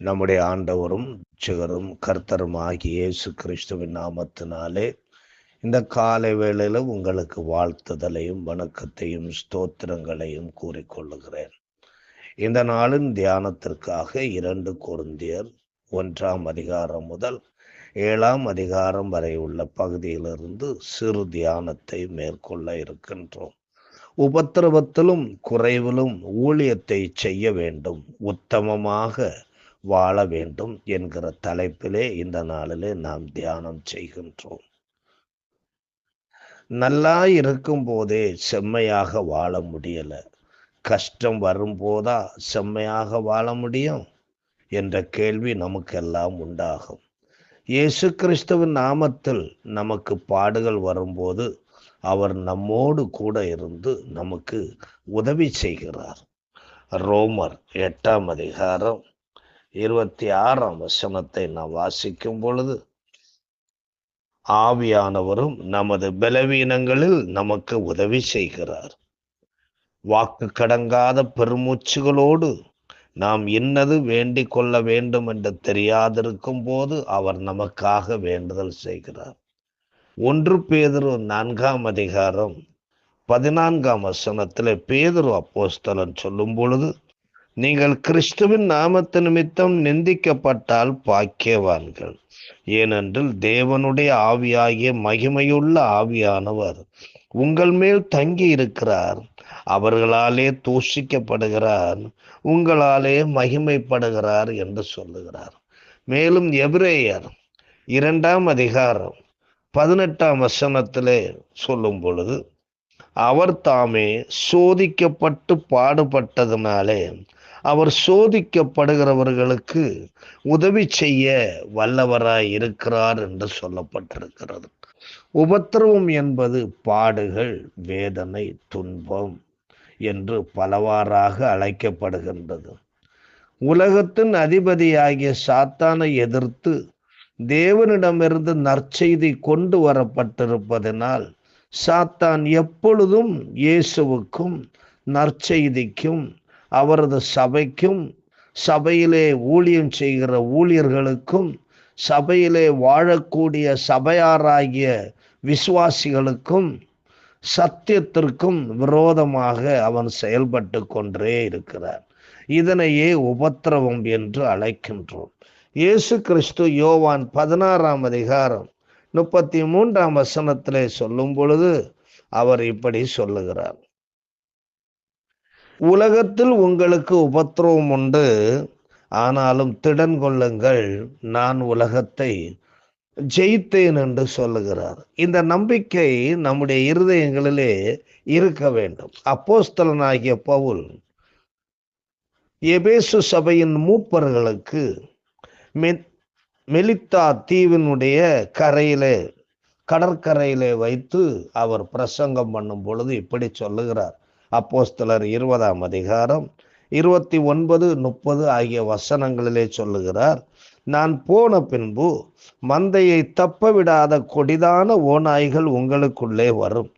நம்முடைய ஆண்டவரும் சிகரும் கர்த்தரும் ஆகிய இயேசு கிறிஸ்துவின் நாமத்தினாலே இந்த காலை வேளையில உங்களுக்கு வாழ்த்துதலையும் வணக்கத்தையும் ஸ்தோத்திரங்களையும் கூறிக்கொள்ளுகிறேன் இந்த நாளின் தியானத்திற்காக இரண்டு குருந்தியர் ஒன்றாம் அதிகாரம் முதல் ஏழாம் அதிகாரம் வரை உள்ள பகுதியிலிருந்து சிறு தியானத்தை மேற்கொள்ள இருக்கின்றோம். உபத்திரவத்திலும் குறைவிலும் ஊழியத்தை செய்ய வேண்டும். உத்தமமாக வாழ வேண்டும் என்கிற தலைப்பிலே இந்த நாளிலே நாம் தியானம் செய்கின்றோம். நல்லா இருக்கும் போதே செம்மையாக வாழ முடியல. கஷ்டம் வரும்போதா செம்மையாக வாழ முடியும்? என்ற கேள்வி நமக்கெல்லாம் உண்டாகும். இயேசு கிறிஸ்துவின் நாமத்தில் நமக்கு பாடுகள் வரும்போது அவர் நம்மோடு கூட இருந்து நமக்கு உதவி செய்கிறார். ரோமர் எட்டாம் அதிகாரம் இருபத்தி ஆறாம் வசனத்தை நாம் வாசிக்கும் பொழுது ஆவியானவரும் நமது பலவீனங்களில் நமக்கு உதவி செய்கிறார். வாக்கு கடங்காத பெருமூச்சுகளோடு நாம் இன்னது வேண்டிக் கொள்ள வேண்டும் என்று தெரியாதிருக்கும் போது அவர் நமக்காக வேண்டுதல் செய்கிறார். ஒன்று பேதரு நான்காம் அதிகாரம் பதினான்காம் வசனத்தில் பேதரு அப்போஸ்தலன் சொல்லும் பொழுது நீங்கள் கிறிஸ்துவின் நாமத்து நிமித்தம் நிந்திக்கப்பட்டால் பாக்கியவான்கள். ஏனென்றில் தேவனுடைய ஆவியாகிய மகிமையுள்ள ஆவியானவர் உங்கள் மேல் தங்கி இருக்கிறார். அவர்களாலே தூஷிக்கப்படுகிறார். உங்களாலே மகிமைப்படுகிறார் என்று சொல்லுகிறார். மேலும் எபிரேயர் இரண்டாம் அதிகாரம் பதினெட்டாம் வசனத்திலே சொல்லும் பொழுது அவர் தாமே சோதிக்கப்பட்டு பாடுபட்டதுனாலே அவர் சோதிக்கப்படுகிறவர்களுக்கு உதவி செய்ய வல்லவராய் இருக்கிறார் என்று சொல்லப்பட்டிருக்கிறது. உபத்திரவம் என்பது பாடுகள் வேதனை துன்பம் என்று பலவாறாக அழைக்கப்படுகின்றது. உலகத்தின் அதிபதியாகிய சாத்தானை எதிர்த்து தேவனிடமிருந்து நற்செய்தி கொண்டு வரப்பட்டிருப்பதனால் சாத்தான் எப்பொழுதும் இயேசுவுக்கும் நற்செய்திக்கும் அவரது சபைக்கும் சபையிலே ஊழியம் செய்கிற ஊழியர்களுக்கும் சபையிலே வாழக்கூடிய சபையாராகிய விசுவாசிகளுக்கும் சத்தியத்திற்கும் விரோதமாக அவன் செயல்பட்டு கொண்டே இருக்கிறார். இதனையே உபத்திரவம் என்று அழைக்கின்றோம். இயேசு கிறிஸ்து யோவான் பதினாறாம் அதிகாரம் முப்பத்தி மூன்றாம் வசனத்திலே சொல்லும் பொழுது அவர் இப்படி சொல்லுகிறார். உலகத்தில் உங்களுக்கு உபத்திரவம் உண்டு. ஆனாலும் திடன் கொள்ளுங்கள் நான் உலகத்தை ஜெயித்தேன் என்று சொல்லுகிறார். இந்த நம்பிக்கை நம்முடைய இருதயங்களிலே இருக்க வேண்டும். அப்போஸ்தலனாகிய பவுல் எபேசு சபையின் மூப்பர்களுக்கு மெலித்தா தீவினுடைய கரையிலே கடற்கரையிலே வைத்து அவர் பிரசங்கம் பண்ணும் பொழுது இப்படி சொல்லுகிறார். அப்போஸ்தலர் இருபதாம் அதிகாரம் இருபத்தி ஒன்பது முப்பது ஆகிய வசனங்களிலே சொல்லுகிறார் நான் போன பின்பு மந்தையை தப்ப விடாத கொடிதான ஓநாய்கள் உங்களுக்குள்ளே வரும்.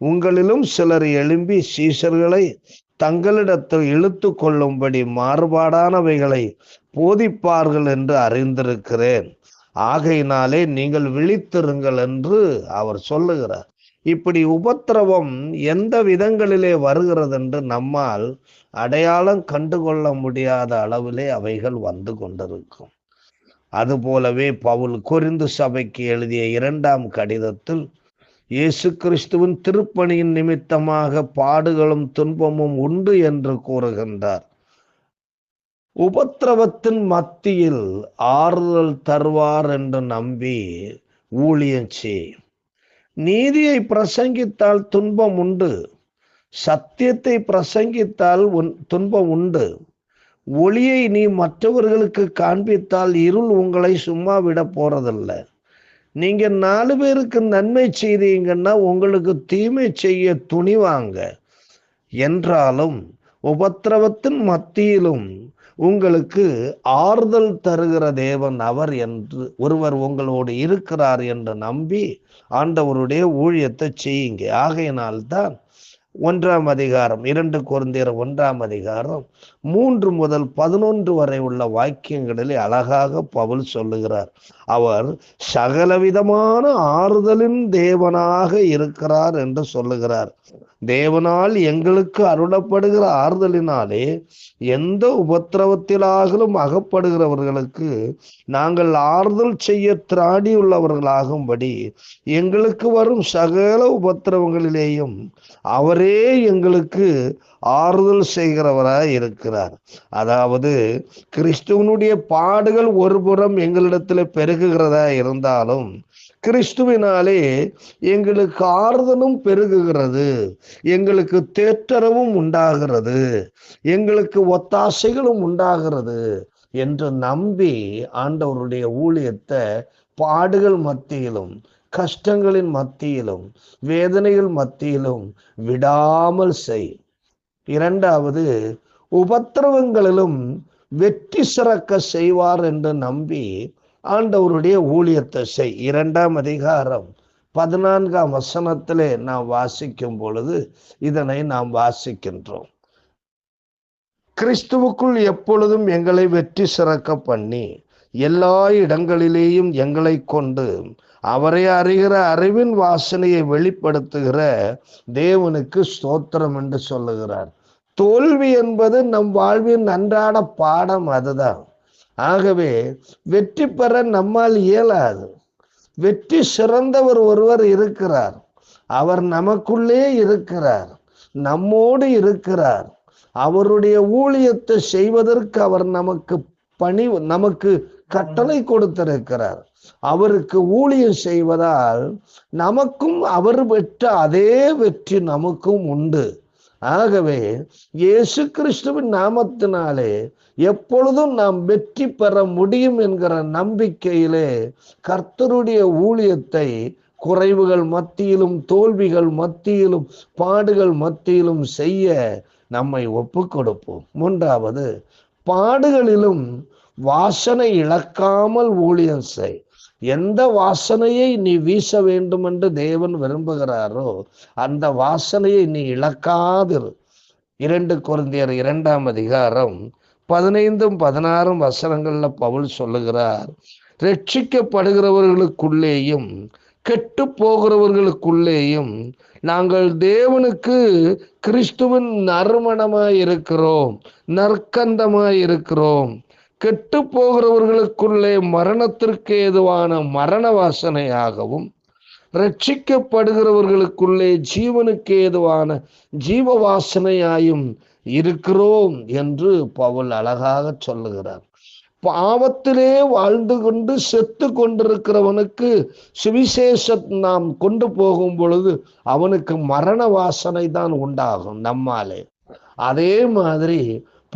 உங்களிலும் சிலர் எழும்பி சீசர்களை தங்களிடத்தில் இழுத்து கொள்ளும்படி மாறுபாடானவைகளை போதிப்பார்கள் என்று அறிந்திருக்கிறேன். ஆகையினாலே நீங்கள் விழித்திருங்கள் என்று அவர் சொல்லுகிறார். இப்படி உபத்திரவம் எந்த விதங்களிலே வருகிறது என்று நம்மால் அடையாளம் கண்டுகொள்ள முடியாத அளவிலே அவைகள் வந்து கொண்டிருக்கும். அதுபோலவே பவுல் குறிந்து சபைக்கு எழுதிய இரண்டாம் கடிதத்தில் இயேசு கிறிஸ்துவின் திருப்பணியின் நிமித்தமாக பாடுகளும் துன்பமும் உண்டு என்று கூறுகின்றார். உபத்திரவத்தின் மத்தியில் ஆறுதல் தருவார் என்று நம்பி ஊழியம் செய் நீதியை பிரசங்கித்தால் துன்பம் உண்டு. சத்தியத்தை பிரசங்கித்தால் துன்பம் உண்டு. ஒளியை நீ மற்றவர்களுக்கு காண்பித்தால் இருள் உங்களை சும்மா விட போறதில்லை. நீங்க நாலு பேருக்கு நன்மை செய்தீங்கன்னா உங்களுக்கு தீமை செய்ய துணிவாங்க. என்றாலும் உபத்திரவத்தின் மத்தியிலும் உங்களுக்கு ஆறுதல் தருகிற தேவன் அவர் என்று ஒருவர் உங்களோடு இருக்கிறார் என்று நம்பி ஆண்டவருடைய ஊழியத்தை செய்யுங்க. ஆகையினால்தான் ஒன்றாம் அதிகாரம் இரண்டு குழந்தையர் ஒன்றாம் அதிகாரம் மூன்று முதல் பதினொன்று வரை உள்ள வாக்கியங்களில் அழகாக பவுல் சொல்லுகிறார். அவர் சகலவிதமான ஆறுதலின் தேவனாக இருக்கிறார் என்று சொல்லுகிறார். தேவனால் எங்களுக்கு அருளப்படுகிற ஆறுதலினாலே எந்த உபத்திரவத்திலாகலும் அகப்படுகிறவர்களுக்கு நாங்கள் ஆறுதல் செய்ய திராடியுள்ளவர்களாகும்படி எங்களுக்கு வரும் சகல உபத்திரவங்களிலேயும் அவரே எங்களுக்கு ஆறுதல் செய்கிறவராய் இருக்கிறார் அதாவது கிறிஸ்துவனுடைய பாடுகள் ஒரு புறம் எங்களிடத்தில் பெருகுகிறதா இருந்தாலும் கிறிஸ்துவினாலே எங்களுக்கு ஆறுதலும் பெருகுகிறது. எங்களுக்கு தேற்றரவும் உண்டாகிறது. எங்களுக்கு ஒத்தாசைகளும் உண்டாகிறது என்று நம்பி ஆண்டவருடைய ஊழியத்தை பாடுகள் மத்தியிலும் கஷ்டங்களின் மத்தியிலும் வேதனைகள் மத்தியிலும் விடாமல் செய். இரண்டாவது உபத்திரவங்களிலும் வெற்றி சிறக்க செய்வார் என்று நம்பி ஆண்டவருடைய ஊழியத்தை செய். இரண்டாம் அதிகாரம் பதினான்காம் வசனத்திலே நாம் வாசிக்கும் பொழுது இதனை நாம் வாசிக்கின்றோம். கிறிஸ்துவுக்குள் எப்பொழுதும் எங்களை வெற்றி சிறக்க பண்ணி எல்லா இடங்களிலேயும் எங்களை கொண்டு அவரை அறிகிற அறிவின் வாசனையை வெளிப்படுத்துகிற தேவனுக்கு ஸ்தோத்திரம் என்று சொல்லுகிறார். தோல்வி என்பது நம் வாழ்வின் அன்றாட பாடம் அதுதான். ஆகவே வெற்றி பெற நம்மால் இயலாது. வெற்றி சிறந்தவர் ஒருவர் இருக்கிறார். அவர் நமக்குள்ளே இருக்கிறார். நம்மோடு இருக்கிறார். அவருடைய ஊழியத்தை செய்வதற்கு அவர் நமக்கு பணி நமக்கு கட்டளை கொடுத்திருக்கிறார். அவருக்கு ஊழியம் செய்வதால் நமக்கும் அவர் பெற்ற அதே வெற்றி நமக்கும் உண்டு. ஆகவே இயேசு கிறிஸ்துவின் நாமத்தினாலே எப்பொழுதும் நாம் வெற்றி பெற முடியும் என்கிற நம்பிக்கையிலே கர்த்தருடைய ஊழியத்தை குறைவுகள் மத்தியிலும் தோல்விகள் மத்தியிலும் பாடுகள் மத்தியிலும் செய்ய நம்மை ஒப்பு கொடுப்போம் மூன்றாவது பாடுகளிலும் வாசனை இழக்காமல் ஊழியம் செய். எந்த வாசனையை நீ வீச வேண்டும் என்று தேவன் விரும்புகிறாரோ அந்த வாசனையை நீ இழக்காதிரு. இரண்டு குருந்தியர் இரண்டாம் அதிகாரம் பதினைந்தும் பதினாறும் வசனங்கள்ல பவுல் சொல்லுகிறார் ரட்சிக்கப்படுகிறவர்களுக்குள்ளேயும் கெட்டு போகிறவர்களுக்குள்ளேயும் நாங்கள் தேவனுக்கு கிறிஸ்துவின் நறுமணமாய் இருக்கிறோம் நற்கந்தமாய் இருக்கிறோம் கெட்டு போகிறவர்களுக்குள்ளே மரணத்திற்கு ஏதுவான மரண வாசனையாகவும் ரட்சிக்கப்படுகிறவர்களுக்குள்ளே ஜீவனுக்கு ஏதுவான ஜீவ வாசனையாயும் இருக்கிறோம் என்று பவுல் அழகாக சொல்லுகிறார். பாவத்திலே வாழ்ந்து கொண்டு செத்து கொண்டிருக்கிறவனுக்கு சுவிசேஷ நாம் கொண்டு போகும் பொழுது அவனுக்கு மரண வாசனை தான் உண்டாகும் நம்மாலே. அதே மாதிரி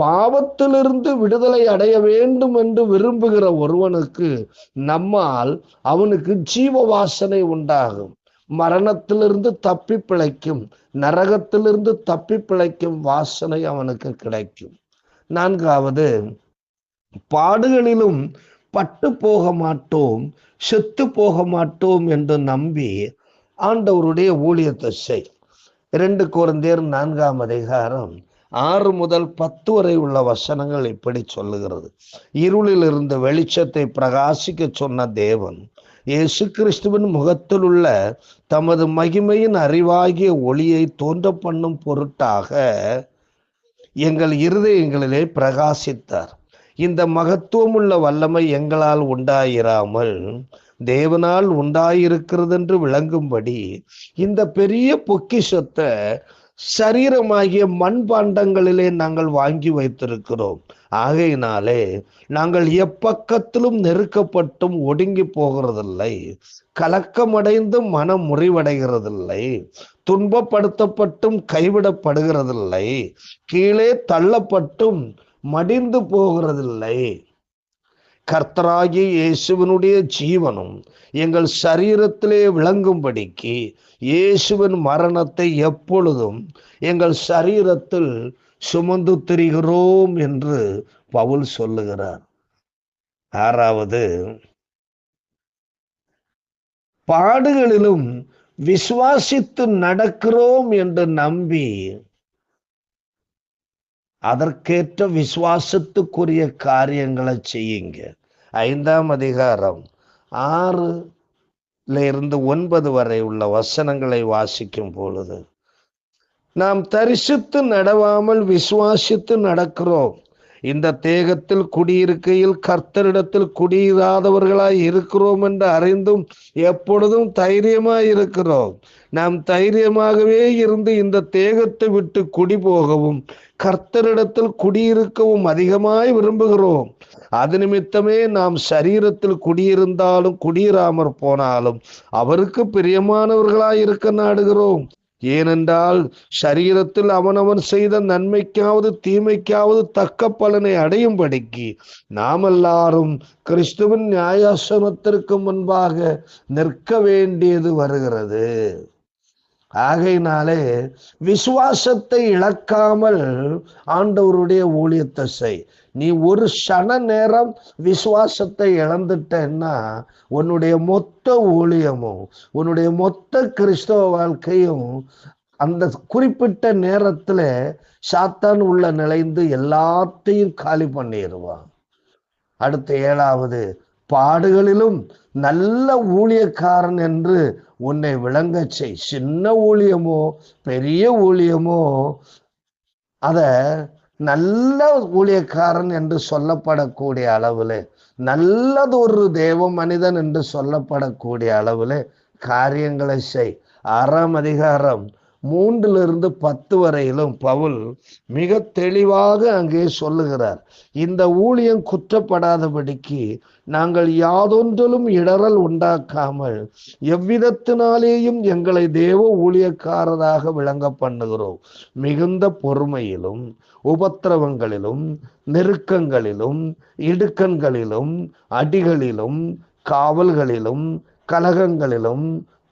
பாவத்திலிருந்து விடுதலை அடைய வேண்டும் என்று விரும்புகிற ஒருவனுக்கு நம்மால் அவனுக்கு ஜீவ வாசனை உண்டாகும். மரணத்திலிருந்து தப்பி பிழைக்கும் நரகத்திலிருந்து தப்பி பிழைக்கும் வாசனை அவனுக்கு கிடைக்கும். நான்காவது பாடுகளிலும் பட்டு போக மாட்டோம் செத்து போக மாட்டோம் என்று நம்பி ஆண்டவருடைய ஊழியத்தை செய். இரண்டு குழந்தையர் நான்காம் அதிகாரம் ஆறு முதல் பத்து வரை உள்ள வசனங்கள் இப்படி சொல்லுகிறது. இருளில் இருந்த வெளிச்சத்தை பிரகாசிக்க சொன்ன தேவன் இயேசு கிறிஸ்துவின் முகத்தில் உள்ள தமது மகிமையின் அறிவாகிய ஒளியை தோன்ற பண்ணும் பொருட்டாக எங்கள் இருதயங்களிலே பிரகாசித்தார். இந்த மகத்துவமுள்ள வல்லமை எங்களால் உண்டாயிராமல் தேவனால் உண்டாயிருக்கிறது என்று விளங்கும்படி இந்த பெரிய பொக்கிஷத்தை சரீரமாகிய மண்பாண்டங்களிலே நாங்கள் வாங்கி வைத்திருக்கிறோம். ஆகையினாலே நாங்கள் எப்பக்கத்திலும் நெருக்கப்பட்டும் ஒடுங்கி போகிறதில்லை. கலக்கமடைந்தும் மனம் முறிவடைகிறதில்லை. துன்பப்படுத்தப்பட்டும் கைவிடப்படுகிறதில்லை. கீழே தள்ளப்பட்டும் மடிந்து போகிறதில்லை. கர்த்தராகிய இயேசுவனுடைய ஜீவனும் எங்கள் சரீரத்திலே விளங்கும்படிக்கு இயேசுவின் மரணத்தை எப்பொழுதும் எங்கள் சரீரத்தில் சுமந்து திரிகிறோம் என்று பவுல் சொல்லுகிறார். ஆறாவது பாடுகளிலும் விசுவாசித்து நடக்கிறோம் என்று நம்பி அதற்கேற்ற விசுவாசத்துக்குரிய காரியங்களை செய்யுங்க. ஐந்தாம் அதிகாரம் ஆறு இருந்து ஒன்பது வரை உள்ள வசனங்களை வாசிக்கும் பொழுது நாம் தரிசித்து நடவாமல் விசுவாசித்து நடக்கிறோம். இந்த தேகத்தில் குடியிருக்கையில் கர்த்தரிடத்தில் குடியிராதவர்களாய் இருக்கிறோம் என்று அறிந்தும் எப்பொழுதும் தைரியமாய் இருக்கிறோம். நாம் தைரியமாகவே இருந்து இந்த தேகத்தை விட்டு குடி போகவும் கர்த்தரிடத்தில் குடியிருக்கவும் அதிகமாய் விரும்புகிறோம். அது நிமித்தமே நாம் சரீரத்தில் குடியிருந்தாலும் குடியிராமற் போனாலும் அவருக்கு பிரியமானவர்களாய் இருக்க நாடுகிறோம். ஏனென்றால் சரீரத்தில் அவனவன் செய்த நன்மைக்காவது தீமைக்காவது தக்க பலனை அடையும்படிக்கு நாம் எல்லாரும் கிறிஸ்துவின் நியாயாசனத்திற்கு முன்பாக நிற்க வேண்டியது வருகிறது. ஆகையினாலே விசுவாசத்தை இழக்காமல் ஆண்டவருடைய ஊழியத்தை செய். நீ ஒரு சன நேரம் விசுவாசத்தை இழந்துட்டேன்னா உன்னுடைய மொத்த ஊழியமும் உன்னுடைய மொத்த கிறிஸ்தவ வாழ்க்கையும் அந்த குறிப்பிட்ட நேரத்துல சாத்தான் உள்ள நிலைந்து எல்லாத்தையும் காலி பண்ணிடுவான் அடுத்த ஏழாவது பாடுகளிலும் நல்ல ஊழியக்காரன் என்று உன்னை விளங்க செய். சின்ன ஊழியமோ பெரிய ஊழியமோ அத நல்ல ஊழியக்காரன் என்று சொல்லப்படக்கூடிய அளவுல நல்லதொரு தேவ மனிதன் என்று சொல்லப்படக்கூடிய அளவுல காரியங்களை செய். ஆறாம் அதிகாரம் மூன்றிலிருந்து பத்து வரையிலும் பவுல் மிக தெளிவாக அங்கே சொல்லுகிறார். இந்த ஊழியம் குற்றப்படாதபடிக்கு நாங்கள் யாதொன்றிலும் இடரல் உண்டாக்காமல் எவ்விதத்தினாலேயும் எங்களை தேவ ஊழியக்காரராக விளங்க பண்ணுகிறோம். மிகுந்த பொறுமையிலும் உபத்திரவங்களிலும் நெருக்கங்களிலும் இடுக்கண்களிலும் அடிகளிலும் காவல்களிலும் கலகங்களிலும்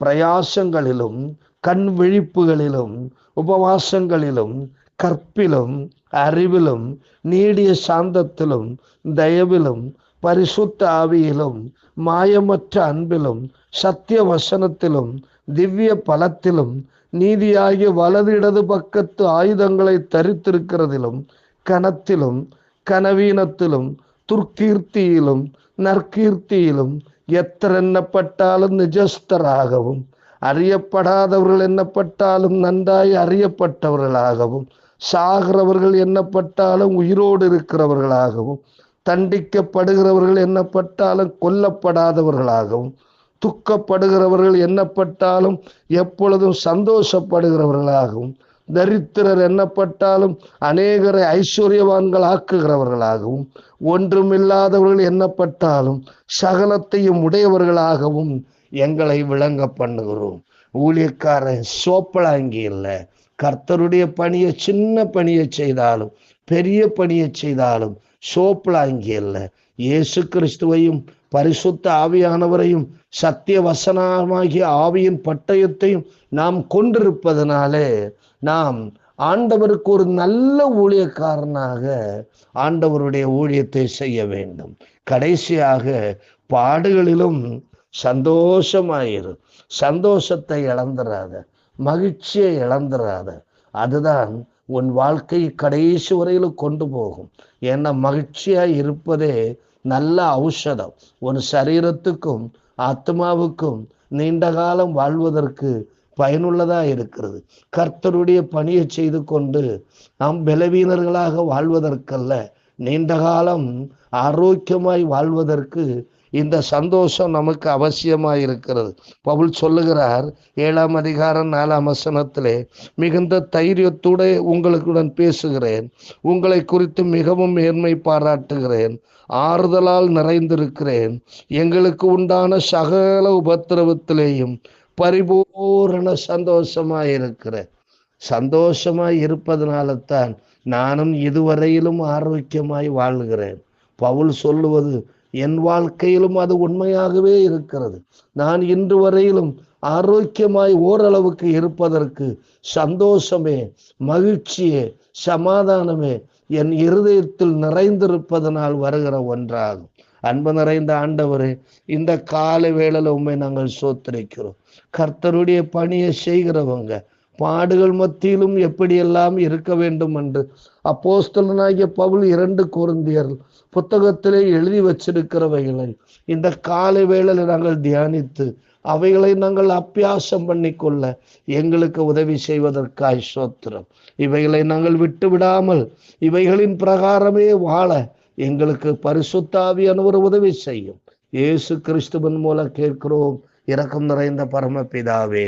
பிரயாசங்களிலும் கண் விழிப்புகளிலும் உபவாசங்களிலும் கற்பிலும் அறிவிலும் நீடிய சாந்தத்திலும் தயவிலும் பரிசுத்த ஆவியிலும் மாயமற்ற அன்பிலும் சத்திய வசனத்திலும் திவ்ய பலத்திலும் நீதியாகிய வலது இடது பக்கத்து ஆயுதங்களை தரித்திருக்கிறதிலும் கனத்திலும் கனவீனத்திலும் துர்க்கீர்த்தியிலும் நற்கீர்த்தியிலும் எத்தர் நிஜஸ்தராகவும் அறியப்படாதவர்கள் என்னப்பட்டாலும் நன்றாய் அறியப்பட்டவர்களாகவும் சாகிறவர்கள் என்னப்பட்டாலும் உயிரோடு இருக்கிறவர்களாகவும் தண்டிக்கப்படுகிறவர்கள் என்னப்பட்டாலும் கொல்லப்படாதவர்களாகவும் துக்கப்படுகிறவர்கள் என்னப்பட்டாலும் எப்பொழுதும் சந்தோஷப்படுகிறவர்களாகவும் தரித்திரர் எண்ணப்பட்டாலும் அநேகரை ஐஸ்வர்யவான்கள் ஆக்குகிறவர்களாகவும் ஒன்றுமில்லாதவர்கள் எண்ணப்பட்டாலும் சகலத்தையும் உடையவர்களாகவும் எங்களை விளங்க பண்ணுகிறோம். ஊழியக்காரன் சோப்பலாங்கி இல்லை. கர்த்தருடைய பணியை சின்ன பணியை செய்தாலும் பெரிய பணியை செய்தாலும் சோப்பலாங்கி இல்லை. இயேசு கிறிஸ்துவையும் பரிசுத்த ஆவியானவரையும் சத்திய வசனமாகிய ஆவியின் பட்டயத்தையும் நாம் கொண்டிருப்பதனாலே நாம் ஆண்டவருக்கு ஒரு நல்ல ஊழியக்காரனாக ஆண்டவருடைய ஊழியத்தை செய்ய வேண்டும். கடைசியாக பாடுகளிலும் சந்தோஷமாயிரு. சந்தோஷத்தை இழந்துடாத மகிழ்ச்சியை இழந்துடாத அதுதான் உன் வாழ்க்கை கடைசி வரையிலும் கொண்டு போகும். ஏன்னா மகிழ்ச்சியாக இருப்பதே நல்ல ஔஷதம். ஒரு சரீரத்துக்கும் ஆத்மாவுக்கும் நீண்ட காலம் வாழ்வதற்கு பயனுள்ளதா இருக்கிறது. கர்த்தருடைய பணியை செய்து கொண்டு நாம் பலவீனர்களாக வாழ்வதற்கல்ல நீண்ட காலம் ஆரோக்கியமாய் வாழ்வதற்கு இந்த சந்தோஷம் நமக்கு அவசியமாக இருக்கிறது. பவுல் சொல்லுகிறார் ஏழாம் அதிகாரம் நாலாம் வசனத்திலே மிகுந்த தைரியத்தோட உங்களுடன் பேசுகிறேன். உங்களை குறித்து மிகவும் மேன்மை பாராட்டுகிறேன். ஆறுதலால் நிறைந்திருக்கிறேன். எங்களுக்கு உண்டான சகல உபத்திரவத்திலேயும் பரிபூரண சந்தோஷமாக இருக்கிறேன் சந்தோஷமாய் இருப்பதனால தான் நானும் இதுவரையிலும் ஆரோக்கியமாய் வாழ்கிறேன். பவுல் சொல்லுவது என் வாழ்க்கையிலும் அது உண்மையாகவே இருக்கிறது. நான் இன்று வரையிலும் ஆரோக்கியமாய் ஓரளவுக்கு இருப்பதற்கு சந்தோஷமே மகிழ்ச்சியே சமாதானமே என் இருதயத்தில் நிறைந்திருப்பதனால் வருகிற ஒன்றாகும். அன்பு நிறைந்த ஆண்டவரே இந்த கால வேளையில் உண்மை நாங்கள் சோத்தரிக்கிறோம். கர்த்தருடைய பணியை செய்கிறவங்க பாடுகள் மத்தியிலும் எப்படியெல்லாம் இருக்க வேண்டும் என்று. அப்போஸ்தலனாகிய பவுல் இரண்டு குருந்தியர் புத்தகத்திலே எழுதி வச்சிருக்கிறவைகளை இந்த காலை வேளையில் நாங்கள் தியானித்து அவைகளை நாங்கள் அப்பியாசம் பண்ணிக்கொள்ள எங்களுக்கு உதவி செய்வதற்காய் சோத்திரம் இவைகளை நாங்கள் விட்டு விடாமல் இவைகளின் பிரகாரமே வாழ எங்களுக்கு பரிசுத்தாவியான ஒரு உதவி செய்யும். இயேசு கிறிஸ்துவன் மூலம் கேட்கிறோம். இரக்கம் நிறைந்த பரமபிதாவே